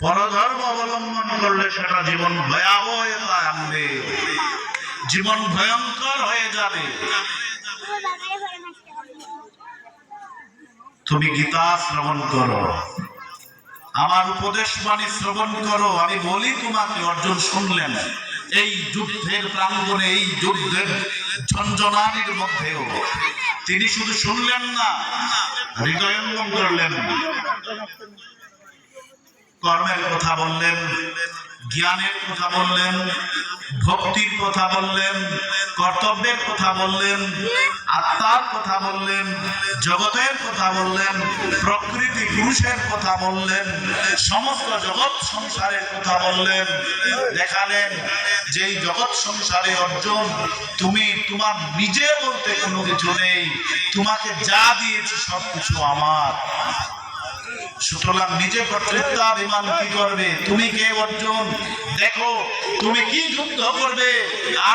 পরধর্ম অবলম্বন করলে সেটা জীবন ভয়াবহতা আনবে জীবন ভয়ঙ্কর হয়ে যাবে। তুমি গীতা শ্রবণ করো। আমার উপদেশ বাণী শ্রবণ করো। আমি বলি তোমাকে, অর্জুন, শুনলেন। এই যুদ্ধের প্রাঙ্গণে, এই যুদ্ধের ঝঞ্ঝনানির মধ্যেও। তিনি শুধু শুনলেন না, হৃদয়ঙ্গম করলেন। কর্মের কথা বললেন, জ্ঞানের কথা বললেন, ভক্তির কথা বললেন, কর্তব্যের কথা বললেন, আত্মার কথা বললেন, জগতের কথা বললেন, প্রকৃতি পুরুষের কথা বললেন, সমস্ত জগৎ সংসারের কথা বললেন। দেখালেন যে জগৎ সংসারে অর্জন, তুমি তোমার নিজে বলতে কোনো কিছু নেই। তোমাকে যা দিয়েছি সব কিছু আমার। সুতরাং নিজে কর্তৃত্বাভিমান কি করবে? তুমি কে অর্জুন? দেখো তুমি কি যুদ্ধ করবে? আর